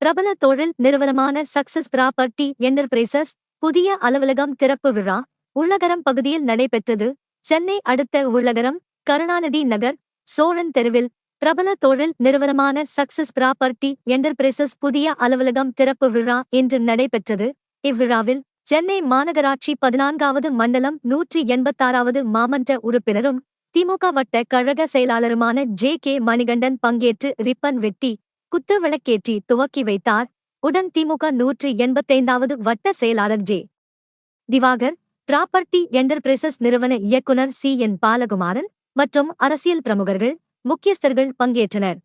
பிரபல தொழில் நிறுவனமான சக்சஸ் ப்ராப்பர்ட்டி என்டர்பிரைசஸ் புதிய அலுவலகம் திறப்பு விழா உள்ளகரம் பகுதியில் நடைபெற்றது. சென்னை அடுத்த உள்ளகரம் கருணாநிதி நகர் சோழன் தெருவில் பிரபல தொழில் நிறுவனமான சக்சஸ் ப்ராப்பர்ட்டி என்டர்பிரைசஸ் புதிய அலுவலகம் திறப்பு விழா இன்று நடைபெற்றது. இவ்விழாவில் சென்னை மாநகராட்சி பதினான்காவது மண்டலம் நூற்றி எண்பத்தாறாவது மாமன்ற உறுப்பினரும் திமுக வட்ட கழக செயலாளருமான ஜே கே மணிகண்டன் பங்கேற்று ரிப்பன் வெட்டி குத்து விளக்கேற்றி துவக்கி வைத்தார். உடன் திமுக நூற்று எண்பத்தைந்தாவது வட்ட செயலாளர் ஜே. திவாகர் ப்ராப்பர்ட்டி என்டர்பிரைசஸ் நிறுவன இயக்குனர் சி. என். பாலகுமாரன் மற்றும் அரசியல் பிரமுகர்கள் முக்கியஸ்தர்கள் பங்கேற்றனர்.